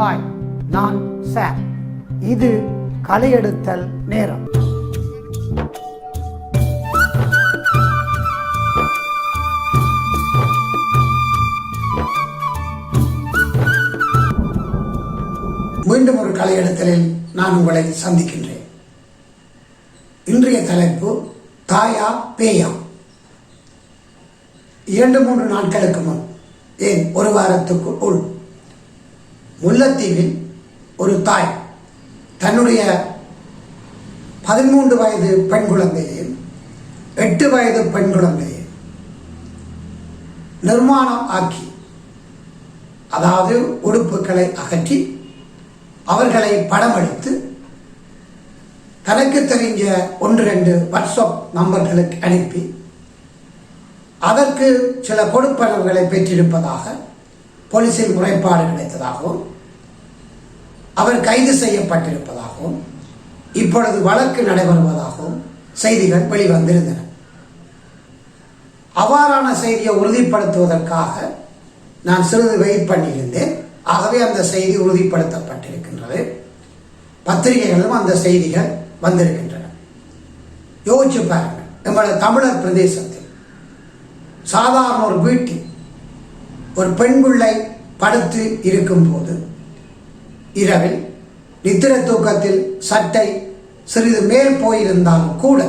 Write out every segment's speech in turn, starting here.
Hi நான் sir. இது கலையெடுத்தல் நேரம். மீண்டும் ஒரு கலையெடுத்தலில் நான் உங்களை சந்திக்கின்றேன். இன்றைய தலைப்பு தாயா பேயா. இரண்டு மூன்று நாட்களுக்கு முன் ஏன் ஒரு வாரத்துக்கு உள். முல்லைத்தீவில் ஒரு தாய் தன்னுடைய பதிமூன்று வயது பெண் குழந்தையையும் எட்டு வயது பெண் குழந்தையை நிர்மாணம் ஆக்கி அதாவது உடுப்புகளை அகற்றி அவர்களை படம் எடுத்து தனக்கு தெரிஞ்ச ஒன்று ரெண்டு வாட்ஸ்அப் நம்பர்களுக்கு அனுப்பி அதற்கு சில கொடுப்பனவுகளை பெற்றிருப்பதாக போலீசில் முறைப்பாடு கிடைத்ததாகவும் அவர் கைது செய்யப்பட்டிருப்பதாகவும் இப்பொழுது வழக்கு நடைபெறுவதாகவும் செய்திகள் வெளிவந்திருந்தன. அவ்வாறான செய்தியை உறுதிப்படுத்துவதற்காக நான் சிறிது வெயிட் பண்ணியிருந்தேன். ஆகவே அந்த செய்தி உறுதிப்படுத்தப்பட்டிருக்கின்றது. பத்திரிகைகளும் அந்த செய்திகள் வந்திருக்கின்றன. யோசிச்சு பாருங்கள். நம்மளோட தமிழர் பிரதேசத்தில் சாதாரண ஒரு வீட்டில் ஒரு பெண் பிள்ளை படுத்து இருக்கும்போது இரவில் நித்திர தூக்கத்தில் சட்டை சிறிது மேல் போயிருந்தாலும் கூட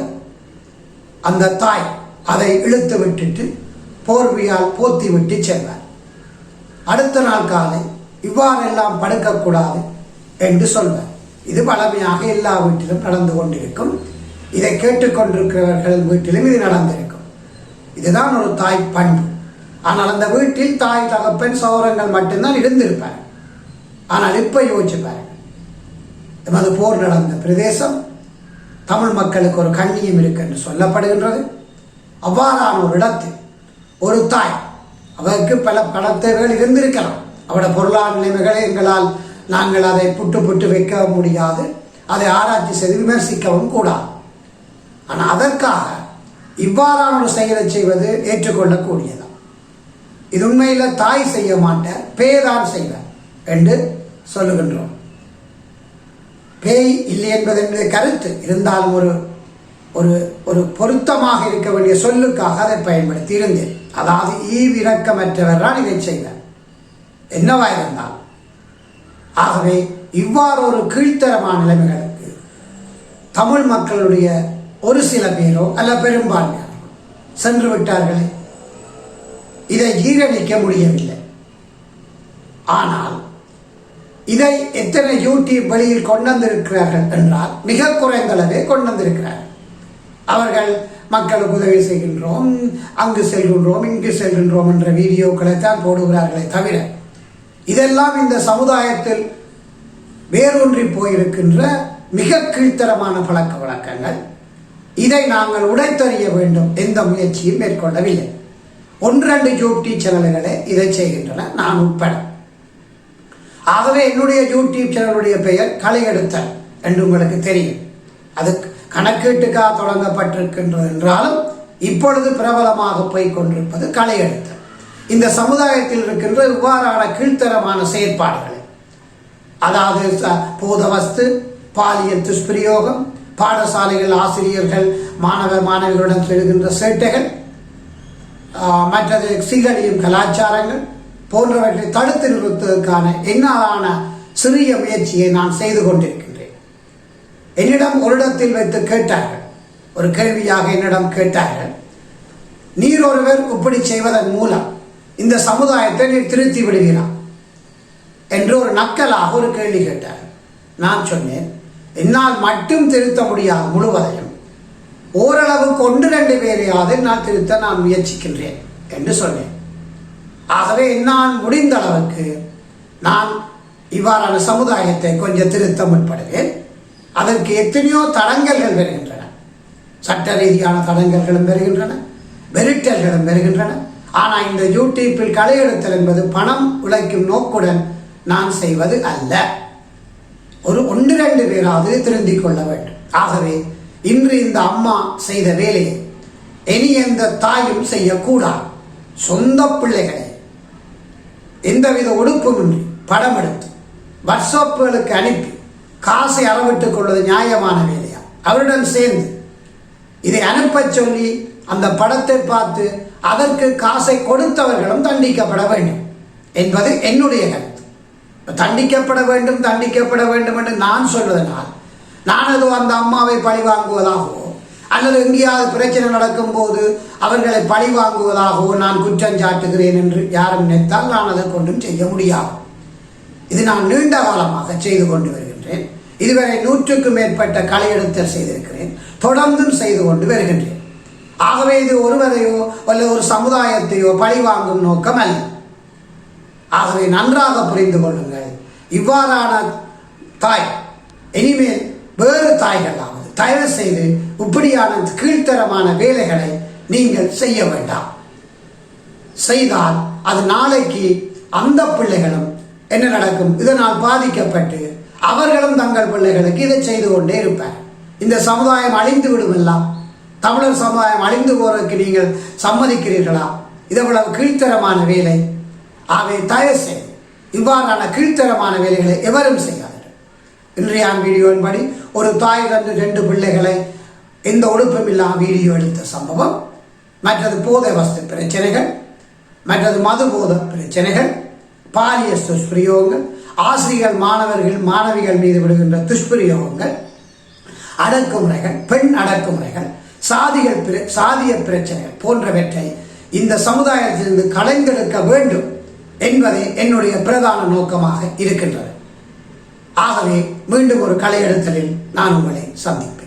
அந்த தாய் அதை இழுத்து விட்டுட்டு போர்வையால் போத்தி விட்டு செல்வார். அடுத்த நாள் காலை இவ்வாறெல்லாம் படுக்கக்கூடாது என்று சொல்வார். இது பழமையாக எல்லா வீட்டிலும் நடந்து கொண்டிருக்கும். இதை கேட்டுக்கொண்டிருக்கிறவர்கள் வீட்டிலும் இது நடந்திருக்கும். இதுதான் ஒரு தாய் பண்பு. ஆனால் அந்த வீட்டில் தாய் தகப்பன் சௌரங்கள் மட்டும்தான் இருந்திருப்பார். ஆனால் இப்ப யோசிச்சுப்பார் எமது போர் நடந்த பிரதேசம் தமிழ் மக்களுக்கு ஒரு கண்ணியம் இருக்கு என்று சொல்லப்படுகின்றது. அவ்வாறான ஒரு இடத்தில் ஒரு தாய் அவருக்கு பல பணத்தேவைகள் இருந்திருக்கலாம். அவட பொருளாதார நிலைமைகளை எங்களால் நாங்கள் அதை புட்டு புட்டு வைக்க முடியாது. அதை ஆராய்ச்சி செய்து விமர்சிக்கவும் கூடாது. ஆனால் அதற்காக இவ்வாறான ஒரு செயலை செய்வது ஏற்றுக்கொள்ளக்கூடியது. இது உண்மையில் தாய் செய்ய மாட்டேன் பேதான் செய்வேன் என்று சொல்லுகின்றோம். பேய் இல்லை என்பது என்பது கருத்து. இருந்தாலும் ஒரு ஒரு ஒரு பொருத்தமாக இருக்க வேண்டிய சொல்லுக்காக அதை பயன்படுத்தி இருந்தேன். அதாவது ஈவிரக்கமற்றவர் தான் இதை செய்தார். என்னவா இருந்தால் ஆகவே இவ்வாறு ஒரு கீழ்த்தரமான நிலைமைகளுக்கு தமிழ் மக்களுடைய ஒரு சில பேரோ அல்ல பெரும்பான்மையானோ சென்று விட்டார்களே. இதை ஜீரணிக்க முடியவில்லை. ஆனால் இதை எத்தனை யூடியூப் வழியில் கொண்டு வந்திருக்கிறார்கள் என்றால் மிக குறைந்தளவே கொண்டு வந்திருக்கிறார்கள் அவர்கள் மக்களுக்கு உதவி செய்கின்றோம் அங்கு செல்கின்றோம் இங்கு செல்கின்றோம் என்ற வீடியோக்களை தான் போடுகிறார்களே தவிர இதெல்லாம் இந்த சமுதாயத்தில் வேரூன்றி போயிருக்கின்ற மிக கீழ்த்தரமான பழக்க வழக்கங்கள். இதை நாங்கள் உடைத்தறிய வேண்டும். எந்த முயற்சியும் மேற்கொள்ளவில்லை. ஒன்றெண்டு யூடியூப் சேனல்களே இதை செய்கின்றன. நான் உட்பட. ஆகவே என்னுடைய யூடியூப் சேனலுடைய பெயர் கலையெடுத்தல் என்று உங்களுக்கு தெரியும். அது கணக்கீட்டுக்காக தொடங்கப்பட்டிருக்கின்றது என்றாலும் இப்பொழுது பிரபலமாக போய் கொண்டிருப்பது கலையெடுத்தல் இந்த சமுதாயத்தில் இருக்கின்ற இவ்வாறான கீழ்த்தரமான செயற்பாடுகளை. அதாவது போதவஸ்து பாலியல் துஷ்பிரயோகம் பாடசாலைகள் ஆசிரியர்கள் மாணவ மாணவிகளுடன் செல்கின்ற சேட்டைகள் மற்றது சீரழியும் கலாச்சாரங்கள் போன்றவற்றை தடுத்து நிறுத்துவதற்கான என்னாலான சிறிய முயற்சியை நான் செய்து கொண்டிருக்கின்றேன். என்னிடம் ஒரு இடத்தில் வைத்து கேட்டார்கள். ஒரு கேள்வியாக என்னிடம் கேட்டார்கள். நீர் ஒருவர் இப்படி செய்வதன் மூலம் இந்த சமுதாயத்தை நீர் திருத்தி விடுகிறார் என்று ஒரு நக்கலாக ஒரு கேள்வி கேட்டார். நான் சொன்னேன் என்னால் மட்டும் திருத்த முடியாது முழுவதையும். ஓரளவுக்கு ஒன்று ரெண்டு பேரையாவது நான் திருத்த நான் முயற்சிக்கின்றேன் என்று சொன்னேன். ஆகவே நான் முடிந்த அளவுக்கு நான் இவ்வாறான சமுதாயத்தை கொஞ்சம் திருத்த முற்படுவேன். அதற்கு எத்தனையோ தடங்கல்கள் வருகின்றன. சட்ட ரீதியான தடங்கல்களும் வருகின்றன வெறிட்டல்களும் வருகின்றன. ஆனால் இந்த யூடியூப்பில் கலையெடுத்தல் என்பது பணம் உழைக்கும் நோக்குடன் நான் செய்வது அல்ல. ஒரு ஒன்று ரெண்டு பேராவது திருந்திக் கொள்ள வேண்டும். ஆகவே இன்று இந்த அம்மா செய்த வேலையை இனி எந்த தாயும் செய்யக்கூடாது. சொந்த பிள்ளைகளை எந்தவித ஒடுப்புமின்றி படம் எடுத்து வாட்ஸ்அப்புகளுக்கு அனுப்பி காசை அளவிட்டுக் கொள்வது நியாயமான வேலையா? அவருடன் சேர்ந்து இதை அனுப்பச் சொல்லி அந்த படத்தை பார்த்து அதற்கு காசை கொடுத்தவர்களும் தண்டிக்கப்பட வேண்டும் என்பது என்னுடைய கருத்து. தண்டிக்கப்பட வேண்டும் தண்டிக்கப்பட வேண்டும் என்று நான் சொல்வதனால் நான் அது அந்த அம்மாவை பழி வாங்குவதாகவோ அல்லது எங்கேயாவது பிரச்சனை நடக்கும்போது அவர்களை பழி வாங்குவதாகவோ நான் குற்றம் சாட்டுகிறேன் என்று யாரும் நினைத்தால் நான் அதை கொண்டும் செய்ய முடியாது. இது நான் நீண்ட காலமாக செய்து கொண்டு வருகின்றேன். இதுவரை நூற்றுக்கும் மேற்பட்ட கலையெடுத்தல் செய்திருக்கிறேன். தொடர்ந்தும் செய்து கொண்டு வருகின்றேன். ஆகவே இது ஒருவரையோ அல்லது ஒரு சமுதாயத்தையோ பழி வாங்கும் நோக்கம் அல்ல. ஆகவே நன்றாக புரிந்து கொள்ளுங்கள். இவ்வாறான தாய் இனிமேல் வேறு தாய்களாவது. தயவு செய்து இப்படியான கீழ்த்தரமான வேலைகளை நீங்கள் செய்ய வேண்டாம். செய்தால் அது நாளைக்கு அந்த பிள்ளைகளும் என்ன நடக்கும்? இதனால் பாதிக்கப்பட்டு அவர்களும் தங்கள் பிள்ளைகளுக்கு இதை செய்து கொண்டே இருப்பார். இந்த சமுதாயம் அழிந்து விடும் எல்லாம் தமிழர் சமுதாயம் அழிந்து போறதுக்கு நீங்கள் சம்மதிக்கிறீர்களா? இவ்வளவு கீழ்த்தரமான வேலை. ஆகவே தயவு செய்து இவ்வாறான கீழ்த்தரமான வேலைகளை எவரும் செய்யாதீர்கள் இன்றைய வீடியோவின்படி ஒரு தாய் தந்து ரெண்டு பிள்ளைகளை எந்த ஒழுப்பம் இல்லாமல் வீடியோ எடுத்த சம்பவம். மற்றது போதை வஸ்து பிரச்சனைகள் மற்றது மது போத பிரச்சனைகள் பாலிய துஷ்பிரயோகங்கள் ஆசிரியர்கள் மாணவர்கள் மாணவிகள் மீது விடுகின்ற துஷ்பிரயோகங்கள் அடக்குமுறைகள் பெண் அடக்குமுறைகள் சாதிகள் பிர- சாதிய பிரச்சனைகள் போன்றவற்றை இந்த சமுதாயத்திலிருந்து கலைந்தெடுக்க வேண்டும் என்பதே என்னுடைய பிரதான நோக்கமாக இருக்கின்றது. ஆகவே மீண்டும் ஒரு கலை எடுத்தலில் நான் உங்களை சந்திப்பேன்.